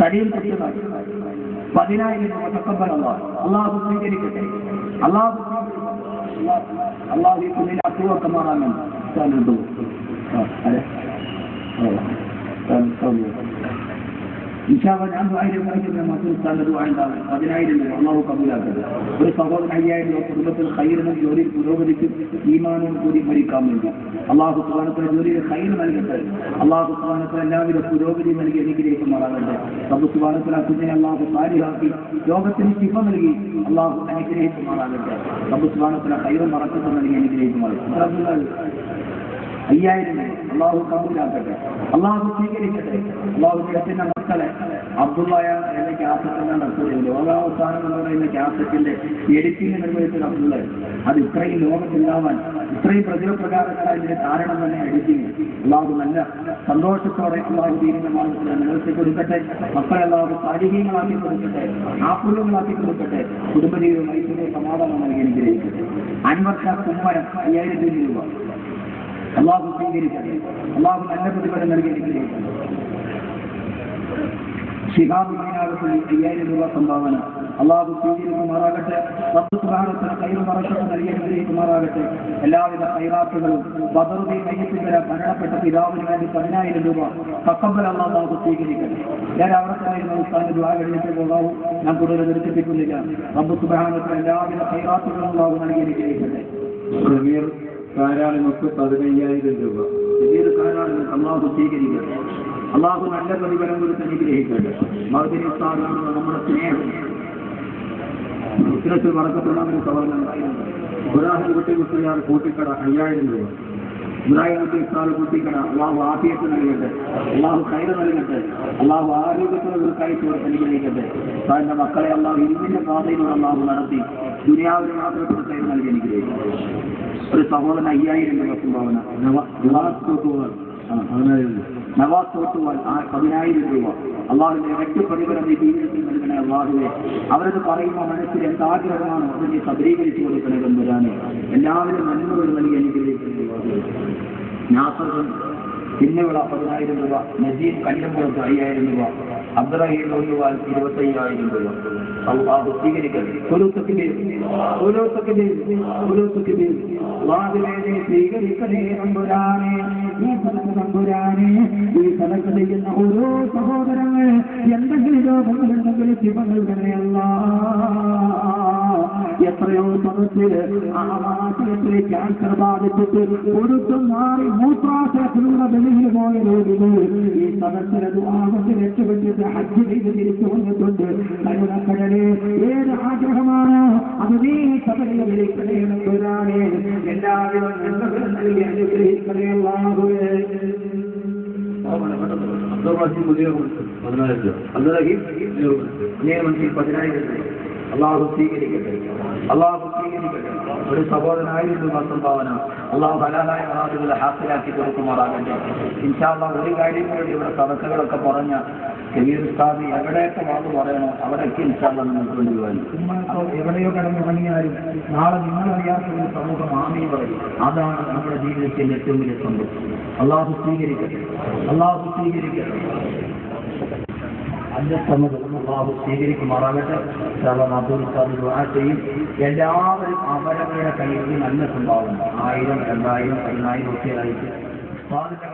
തടിയിൽ കുത്തുന്നത് പതിനായിരം രൂപ തക്കബൽ അള്ളാഹ് അള്ളാഹു സ്വീകരിക്കട്ടെ. അള്ളാഹു അള്ളാഹു ഈ കുഞ്ഞിനെ അസുഖമൊക്കെ മാറാനും ഞാൻ ആയിരം കണക്കിന് മറ്റു ഉസ്താദിന്റെ ദുആ ഉണ്ടാവും പതിനായിരം രൂപ അള്ളാഹു കബൂലാക്കട്ടെ ഒരു സഹോദരൻ അയ്യായിരം രൂപ കുടുംബത്തിൽ ഹൈറിനും ജോലിയിൽ പുരോഗതിക്കും ഈമാനും കൂടി മരിക്കാൻ വേണ്ടി അള്ളാഹു സുബാനത്തിന് ജോലിയിൽ ഹൈർ നൽകട്ടെ അള്ളാഹു സുബാനത്തിന് എല്ലാവിധ പുരോഗതി നൽകി അനുഗ്രഹിക്കുമാറാകട്ടെ അബു സുബാനത്തിന് കുഞ്ഞിനെ അള്ളാഹു സാരിയാക്കി ലോകത്തിന് ശിഫ നൽകി അള്ളാഹു അനുഗ്രഹിക്കുമാറാകട്ടെ അബു സുബാനത്തിന് ഹൈറും മറക്കത്ത് നൽകി അനുഗ്രഹിക്കുമാറാകട്ടെ അയ്യായിരം അള്ളാഹു കബൂലാക്കട്ടെ അള്ളാഹു സ്വീകരിക്കട്ടെ അള്ളാഹു മക്കളെ അബ്ദുള്ളയ എന്ന ക്യാസറ്റിന്റെ നടത്തുന്നത് ലോകാവസാനം എന്ന് പറയുന്ന ക്യാസറ്റിന്റെ എഡിറ്റിംഗ് നിർവഹിച്ച അബ്ദുള്ള. അത് ഇത്രയും ലോകത്തില്ലാവാൻ ഇത്രയും പ്രതിപ്രകാരങ്ങളായ ഇതിന്റെ കാരണം തന്നെ എഡിറ്റിംഗ് അള്ളാഹു നല്ല സന്തോഷത്തോടെ അള്ളാഹു മാർഗത്തിൽ നിലനിർത്തി കൊടുക്കട്ടെ. മക്കളെ അള്ളാഹു സാരികീയങ്ങളാക്കി കൊടുക്കട്ടെ. ആപ്രൂവങ്ങളാക്കി കൊടുക്കട്ടെ. കുടുംബജീവിതം ഐശ്വര്യ സമാധാനം നൽകി അനുഗ്രഹിക്കട്ടെ അൻവർഷ കുമ്മരം അയ്യായിരത്തി രൂപ. അള്ളാഹു സ്വീകരിക്കട്ടെ. അള്ളാഹു നല്ല പ്രതിഫലം നൽകി അനുഗ്രഹിക്കട്ടെ മീനാകത്തിൽ അയ്യായിരം രൂപ സംഭാവന. അള്ളാഹു സ്വീകരിക്കുമാറാകട്ടെ കൈറ് മറക്കത്ത് നൽകി അനുഗ്രഹിക്കുമാറാകട്ടെ എല്ലാവിധ കൈറാത്തുകളും ബദറുദീൻ മയ്യത്തിങ്കര മരണപ്പെട്ട പിതാവിന് വേണ്ടി പതിനായിരം രൂപ തക്കമ്പൽ അള്ളാഹു സ്വീകരിക്കട്ടെ. ഞാൻ തന്നെ ഉസ്താദിന്റെ ദ്വാ കഴിഞ്ഞിട്ട് പോകാവൂ. ഞാൻ കൂടുതൽ ദീർഘിപ്പിക്കുന്നില്ല റബ്ബ് സുബ്ഹാനഹു എല്ലാവിധ കൈറാത്തുകളും അള്ളാഹു നൽകി അനുഗ്രഹിക്കട്ടെ. കാരാളിമൊക്കെ പതിനയ്യായിരം രൂപ. കാരണമാണ് അള്ളാഹു സ്വീകരിക്കട്ടെ. അള്ളാഹു നല്ല പ്രതിഫലം കൊടുത്ത് അനുഗ്രഹിക്കട്ടെ മഹദിനി സ്ഥാപനം നമ്മുടെ സ്നേഹം ഇത്തരത്തിൽ മറക്കപ്പെടാൻ സഹോദരനുണ്ടായിരുന്നു ഇബ്രാഹിം കുട്ടി മുസ്ലിയാർ കൂട്ടിക്കട അയ്യായിരം രൂപ ഇബ്രാഹിം കുട്ടി ഇസ്ലാം കുട്ടിക്കണ അള്ളാഹു ആഫിയത്ത് നൽകട്ടെ അള്ളാഹു കൈറ നൽകട്ടെ അള്ളാഹു ആരോഗ്യത്തിന് ഒരു കൈ കൊടുത്ത് അനുഗ്രഹിക്കട്ടെ തന്റെ മക്കളെ അള്ളാഹു ഇരുമിന്റെ പാതയിലൂടെ അള്ളാഹു നടത്തി ദുനിയാവിനെ മാത്രത്തിൽ കൈ നൽകി അനുഗ്രഹിക്കട്ടെ ഒരു സഹോദരൻ അയ്യായിരം രൂപ സംഭാവന നവ- നവാസ് കൂട്ടുവാർ ആ. പതിനായിരം രൂപ. അള്ളാഹുവിന്റെ ഇരട്ടി പ്രതിഫലം ഈ ജീവിതത്തിൽ നൽകണേ അള്ളാഹുവെ അവരത് പറയുമ്പോൾ മനസ്സിൽ എന്താഗ്രഹമാണ് അത് നീ സബലീകരിച്ചു കൊടുക്കണേ തമ്പുരാനെ എല്ലാവരും നന്മകൾ നൽകി അനുഗ്രഹിക്കുന്നു. നാസറും പിന്നെയുള്ള പതിനായിരം രൂപ. നജീബ് കല്ലമ്പുറത്ത് അയ്യായിരം രൂപ. അബ്ദുറഹീം ഒന്നുവാൽ ഇരുപത്തി അയ്യായിരം രൂപ. അള്ളാഹു സ്വീകരിക്കട്ടെ. കുലൂത്തക്കിന്റെ കുലൂത്തക്കിന്റെ വാതിലേനെ സ്വീകരിക്കണേ നമ്പുരാനെ ഈ സദക്ക് നമ്പുരാനെ ഈ സദക്ക് ചെയ്യുന്ന ഓരോ സഹോദരങ്ങൾ എന്തെങ്കിലും രോഗങ്ങളുണ്ടെങ്കിൽ ശിവങ്ങൾ തന്നെയല്ല എത്രയോ സമത്തിൽ ആമാശയത്തിലെ ക്യാൻസർ ബാധിച്ചിട്ട് ഒരുത്തും മാറി മൂത്രാശയത്തിലുള്ള വെളിയിൽ പോയ രോഗികൾ ഈ സദസ്സിലെ ദുആകൊണ്ട് രക്ഷപ്പെട്ടിട്ട് ഹജ്ജ് ചെയ്ത് തിരിച്ചു വന്നിട്ടുണ്ട്. കരുണക്കടലെ ഏത് ആഗ്രഹമാണ് നീ അള്ളാഹു സ്വീകരിക്കട്ടെ. അള്ളാഹു സ്വീകരിക്കട്ടെ. ഒരു സഹോദരനായിരുന്നു ആ സംഭാവന അള്ളാഹു ഹലാലായ മഹാദികളെ ഹാസിലാക്കി കൊടുക്കുമാറാകട്ടെ. ഇൻഷാള്ള ഒരു കാര്യം കൂടി ഇവിടെ തടസ്സങ്ങളൊക്കെ പറഞ്ഞ കബീർ ഉസ്താദ് എവിടെയൊക്കെ വാക്ക് പറയണോ അവിടെയൊക്കെ ഇൻഷാള്ള നിങ്ങൾക്ക് വേണ്ടി വരും. എവിടെയോ കിടന്നുറങ്ങിയാലും നാളെ നിങ്ങളറിയാത്ത ഒരു സമൂഹം ആമീ പറയും. അതാണ് നമ്മുടെ ജീവിതത്തിന്റെ ഏറ്റവും വലിയ സന്തോഷം. അള്ളാഹു സ്വീകരിക്കട്ടെ. അള്ളാഹു സ്വീകരിക്കട്ടെ. അഞ്ചത്തമത് അള്ളാഹു സ്വീകരിക്കുമാറാകട്ടെ. ചെയ്യും. എല്ലാവരും അവരവരുടെ കയ്യിൽ നല്ല സംഭാവന ആയിരം രണ്ടായിരം പതിനായിരം ഒക്കെ ആയിട്ട്.